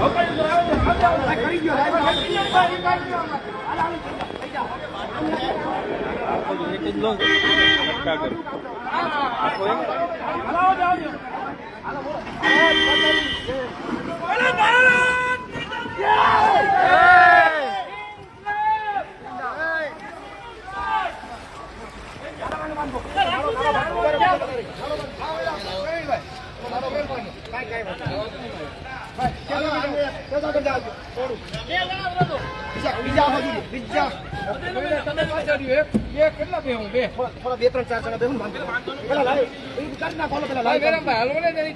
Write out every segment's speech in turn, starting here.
કેટલા બે હું બે થોડા બે ત્રણ ચાર જણા બેહું ને વાંધો નહીં. ભાઈ હલવો ને જરી.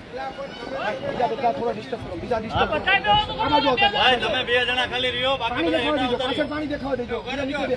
બીજા તમે. બે જણા ખાલી રહ્યો પાણી દેખાવા દેજો, પાછળ દેખાવા દેજો. બે બે બે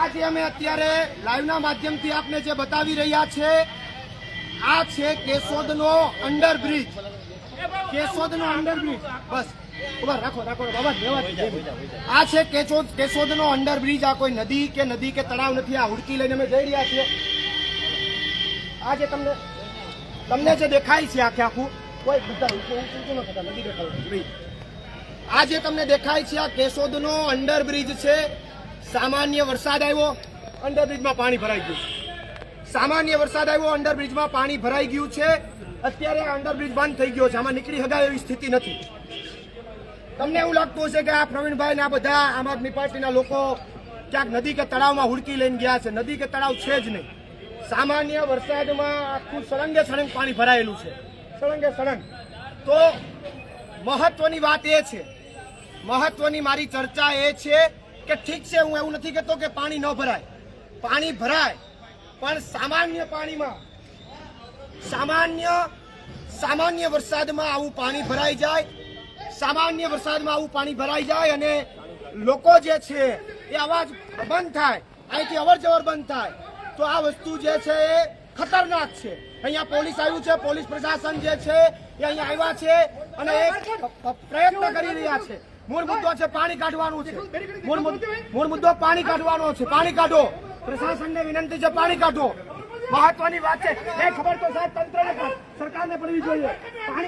આ જે અમે અત્યારે લાઈવના માધ્યમથી આપને જે બતાવી રહ્યા છે આ છે કેશોદનો અંડરબ્રિજ. કેશોદનો અંડરબ્રિજ. બસ. ઊભા રાખો રાખો બાબા. આ છે કેશોદ કેશોદનો અંડરબ્રિજ. આ કોઈ નદી કે નદી કે તળાવ નથી. આ હુડકી લઈને અમે જઈ રહ્યા છીએ. આ જે તમને તમને જે દેખાય છે આખે આખું કોઈ બધા નથી દેખાતું આ જે. તમને દેખાય છે આ કેશોદનો અંડરબ્રિજ છે. સામાન્ય વરસાદ આવ્યો, અંડરબ્રિજમાં પાણી ભરાઈ ગયું. સામાન્ય વરસાદ આવ્યો, અંડરબ્રિજમાં પાણી ભરાઈ ગયું છે. અત્યારે આ અંડરબ્રિજ બંધ થઈ ગયો છે. આમાં નીકળી શકાય એવી સ્થિતિ નથી. તમને એવું લાગતું હશે કે આ પ્રવીણભાઈ આ બધા આમ આદમી પાર્ટીના લોકો ક્યાંક નદી કે તળાવમાં હુડકી લઈને ગયા છે. નદી કે તળાવ છે જ નહીં. સામાન્ય વરસાદમાં આખું સળંગે સળંગ પાણી ભરાયેલું છે. સળંગે સળંગ. તો મહત્વની વાત એ છે. મહત્વની મારી ચર્ચા એ છે કે ઠીક છે હું એવું નથી કહેતો કે પાણી ન ભરાય. પાણી ભરાય પણ સામાન્ય પાણીમાં સામાન્ય સામાન્ય વરસાદમાં આવું પાણી ભરાઈ જાય સામાન્ય વરસાદમાં આવું પાણી ભરાઈ જાય અને લોકો જે છે એ અવાજ બંધ થાય અહીંથી અવર જવર બંધ થાય. તો આ વસ્તુ જે છે એ ખતરનાક છે. અહીંયા પોલીસ આવ્યું છે પોલીસ પ્રશાસન જે છે એ અહીંયા આવ્યા છે અને પ્રયત્ન કરી રહ્યા છે. મૂળ મુદ્દો છે પાણી કાઢવાનું છે. મૂળ મુદ્દો પાણી કાઢવાનો છે પાણી કાઢો. પ્રશાસનને વિનંતી છે પાણી કાઢો. મહત્વની વાત છે. એ ખબર તો સાહેબ તંત્રને સરકારને પડવી જોઈએ.